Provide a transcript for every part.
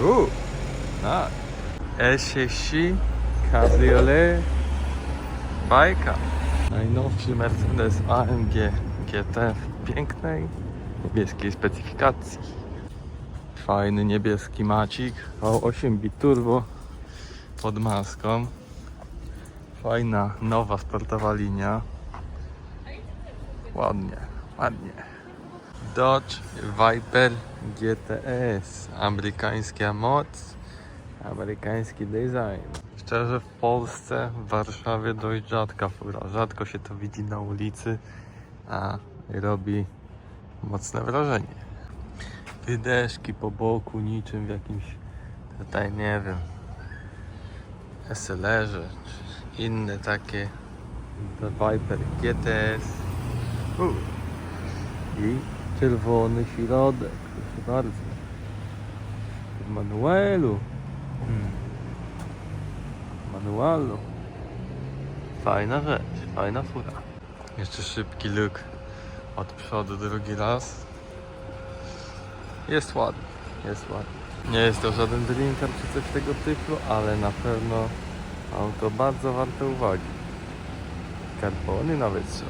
Uuu, tak. S6 Cabriolet Bajka. Najnowszy Mercedes AMG GT w pięknej niebieskiej specyfikacji. Fajny niebieski macik V8 bit turbo pod maską. Fajna, nowa sportowa linia. Ładnie, ładnie. Dodge Viper GTS. Amerykańska moc, amerykański design. Szczerze w Polsce, w Warszawie dość rzadka fura. Rzadko się to widzi na ulicy, a robi mocne wrażenie. Wydeszki po boku, niczym w jakimś tutaj nie wiem SLR-ze czy inne takie The Viper GTS U. i czerwony środek proszę bardzo w manuelu hmm. manualu fajna rzecz, fajna fura jeszcze szybki look od przodu drugi raz jest ładny, jest ładny nie jest to żaden drinker czy coś tego typu, ale na pewno auto bardzo warte uwagi. Karbony nawet są.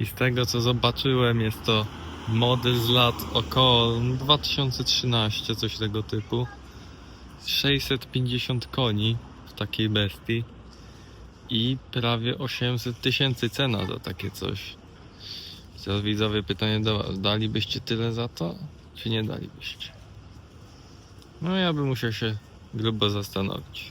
I z tego co zobaczyłem jest to model z lat około 2013, coś tego typu. 650 koni w takiej bestii i prawie 800 tysięcy cena za takie coś. Teraz widzowie pytanie do was, dalibyście tyle za to, czy nie dalibyście? No ja bym musiał się grubo zastanowić.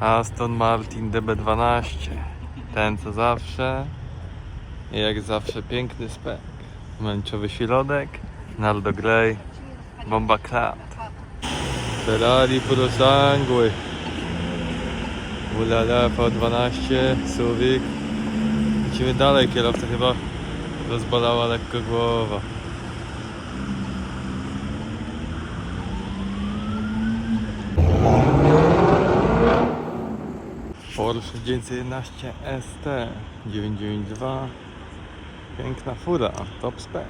Aston Martin DB12 Ten co zawsze. I jak zawsze piękny spek. Męczowy środek. Naldo Grey. Bomba Cloud Ferrari Puro Sangue. Ulala V12 Suwik. Lecimy dalej, kierowca chyba rozbolała lekko głowa Porsche 911 ST 992 Piękna fura, top spec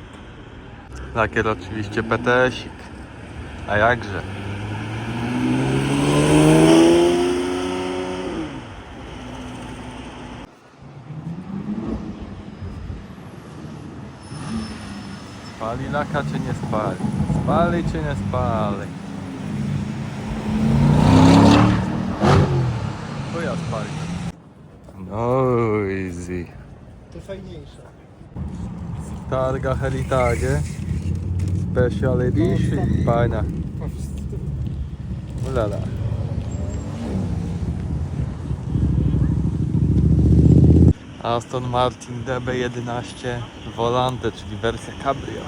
Lakier oczywiście PTS-ik A jakże Spali laka czy nie spali? Spali czy nie spali? Chuja spali. Noisy. To fajniejsze. Targa Heritage Special Edition Fajna Ulala Aston Martin DB11 Volante, czyli wersja Cabrio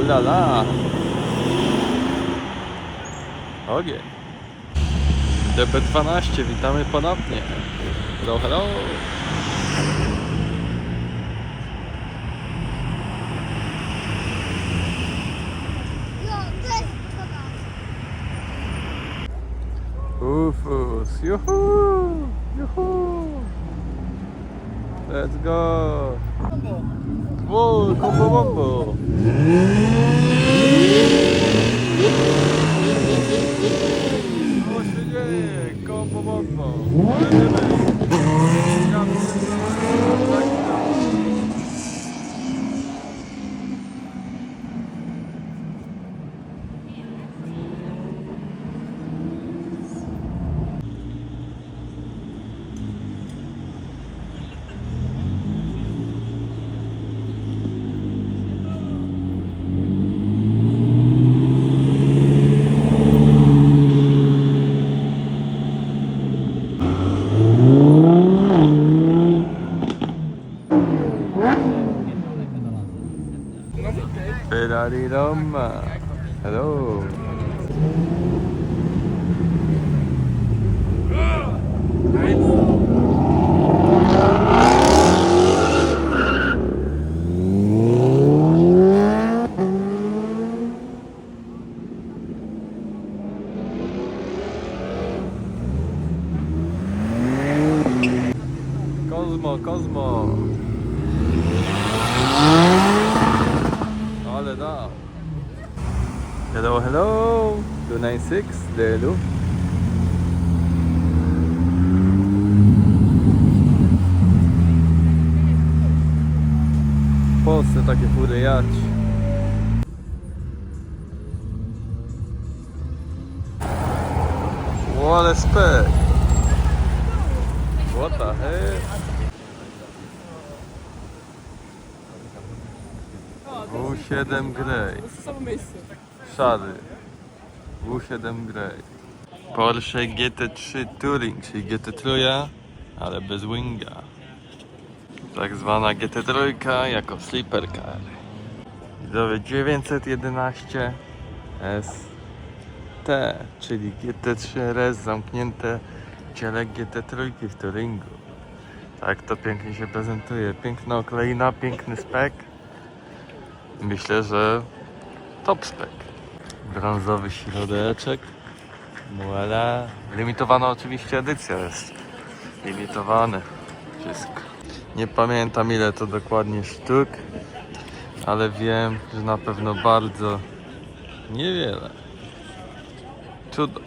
Ulala Ogień DB12, witamy ponownie Hello, hello Ufus, juhu, juhu. Let's go. Whoa, combo bombo. Música Hello. Cosmo, Cosmo. Hello. down. Hello, hello. 296, Delu. W Polsce takie fury jać. What a spec. What the heck? W7 Grey. Szary. W7 Grey. Porsche GT3 Touring, czyli GT3, ale bez winga. Tak zwana GT3 jako sleeper car. Widzowie 911 ST, czyli GT3 RS zamknięte ciele GT3 w Touringu. Tak to pięknie się prezentuje. Piękna okleina, piękny spek. Myślę, że top spec. Brązowy środeczek. Voila. Limitowana oczywiście edycja jest. Limitowane. Wszystko. Nie pamiętam ile to dokładnie sztuk, ale wiem, że na pewno bardzo niewiele. Cudo.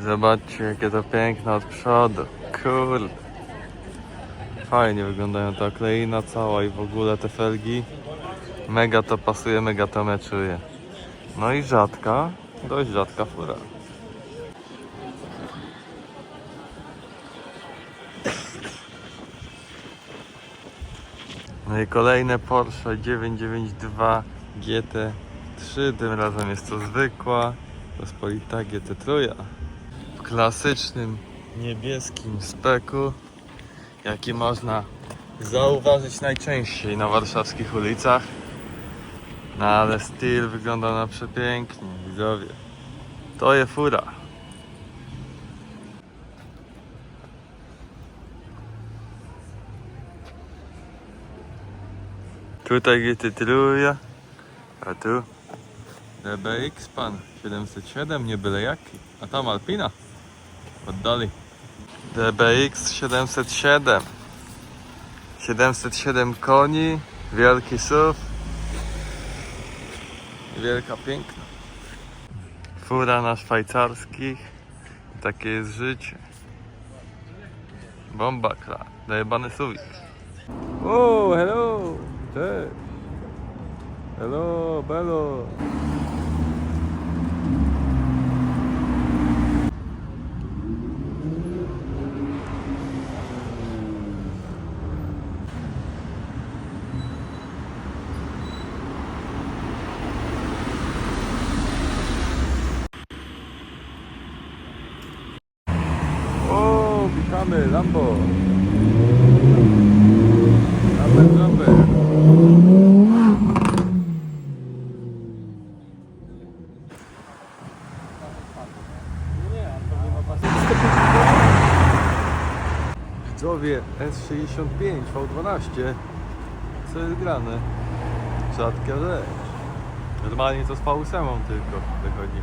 Zobaczcie jakie to piękne od przodu. Kurde. Fajnie wyglądają ta kleina cała i w ogóle te felgi. Mega to pasuje, mega to meczuje. No i rzadka, dość rzadka fura. No i kolejne Porsche 992 GT3, tym razem jest to zwykła, pospolita GT3. W klasycznym niebieskim speku, jaki można zauważyć najczęściej na warszawskich ulicach. No ale styl wygląda na przepięknie, widzowie. To jest fura. Tutaj GT Truja, a tu DBX pan 707, nie byle jaki. A tam Alpina. Oddali. DBX 707. 707 koni, wielki SUV. Wielka, piękna. Fura na szwajcarskich. Takie jest życie. Bomba kra. Dojebany suwik. O, hello. Cześć. Hello, bello. O, Lambo. Lamber, Lamber. Widzowie S65 V12 Co jest grane? Rzadka rzecz Normalnie to z V8 tylko wychodzi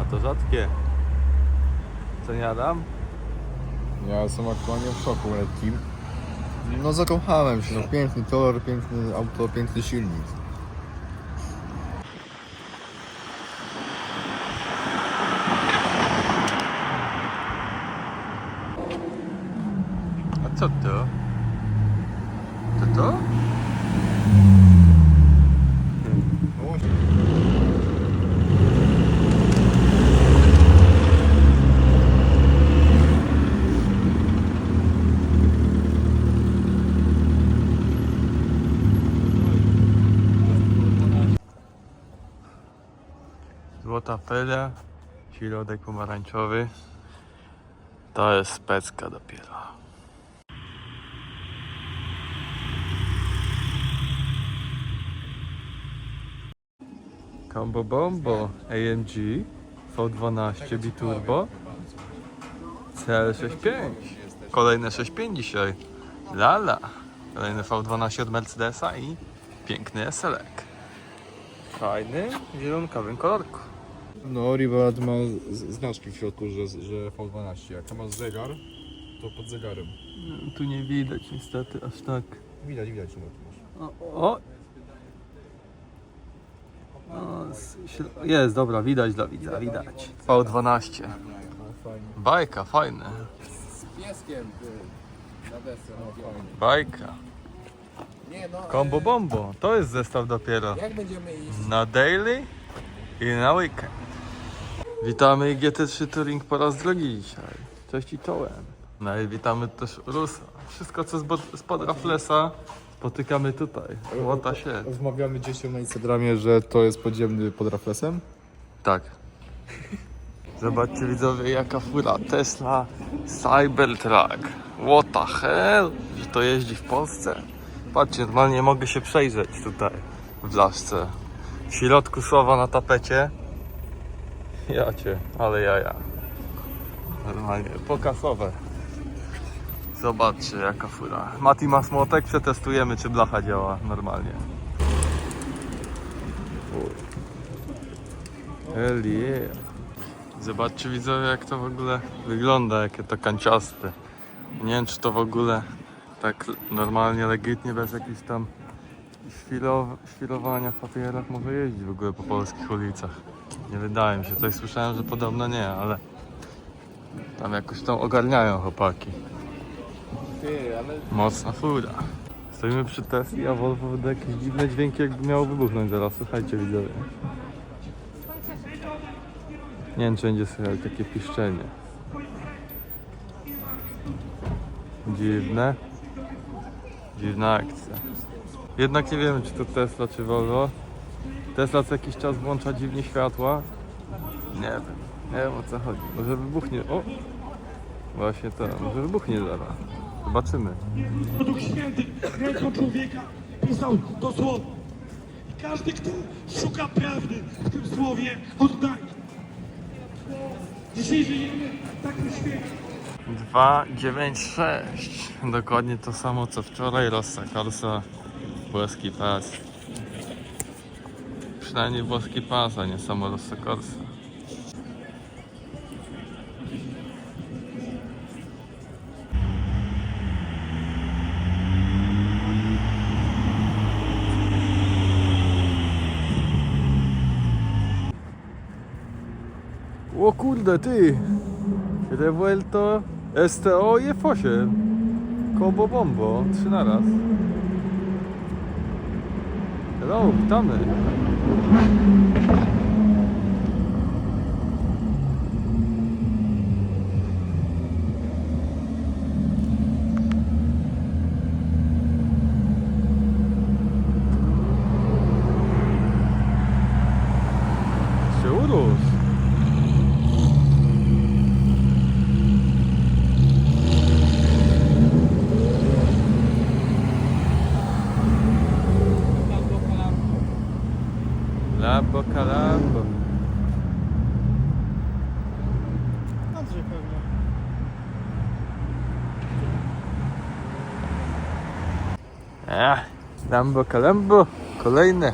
A to rzadkie Co nie Adam? Ja jestem aktualnie w szoku lekkim. No zakochałem się, no piękny kolor, piękny auto, piękny silnik. A co? To to? Złota felia, środek pomarańczowy. To jest specka dopiero. Combo Bombo AMG V12 Biturbo CL65 Kolejne 6.5 dzisiaj. Lala. Kolejny V12 od Mercedesa i piękny SLek Fajny, w zielonkowym kolorku No Rivat ma z- znaczki w środku, że, że V12. Jak to ma zegar, to pod zegarem. Tu nie widać niestety aż tak Widać, widać, no tu masz. O! o. Jest, dobra, widać dla widza, widać. V12. Bajka, fajne. Pieskiem, na desce, no. Bajka. Nie no, Combo bombo. To jest zestaw dopiero. jak będziemy iść? Na daily i na weekend. Witamy GT3 Touring po raz drugi dzisiaj. Cześć i czołem. No i witamy też Rusa. Wszystko co spod, spod Raflesa spotykamy tutaj. Łota się. Wmawiamy dzieciom na Instagramie, że to jest podziemny pod Raflesem. Tak. Zobaczcie widzowie jaka fura. Tesla Cybertruck. What the hell? Że to jeździ w Polsce? Patrzcie, normalnie mogę się przejrzeć tutaj w blaszce. W środku słowa na tapecie. Jacie, ale jaja. Normalnie, pokasowe. Zobaczcie jaka fura. Mati ma smotek, przetestujemy czy blacha działa normalnie. Hell yeah. Zobaczcie widzowie jak to w ogóle wygląda, jakie to kanciaste. Nie wiem czy to w ogóle tak normalnie, legitnie, bez jakichś tam świlow- świrowania w papierach może jeździć w ogóle po polskich ulicach. Nie wydaje mi się, coś słyszałem, że podobno nie, ale tam jakoś tam ogarniają chłopaki. Ty, ale Mocna fura. Stoimy przy Tesli, a Volvo wydaje jakieś dziwne dźwięki, jakby miało wybuchnąć zaraz. Słuchajcie widzowie. Nie wiem, czy będzie słychać takie piszczenie. Dziwne. Dziwna akcja. Jednak nie wiemy, czy to Tesla, czy Volvo. Tesla co jakiś czas włącza dziwnie światła. Nie wiem. Nie wiem o co chodzi. Może wybuchnie. O! Właśnie to. Może wybuchnie zaraz. Zobaczymy. Duch Święty ręką człowieka pisał to słowo. I każdy, kto szuka prawdy w tym słowie, oddaje. Dzisiaj żyjemy w takim świecie. 296. Dokładnie to samo co wczoraj. Rossa Corsa, włoski pas. Przynajmniej włoski pas, a nie samo Rossa Corsa. O kurde ty! Revuelto STO i F8 Combo Bombo, trzy na raz Hello, witamy Thank you. Lambo calambo Andrzej pewnie. Lambo calambo Kolejne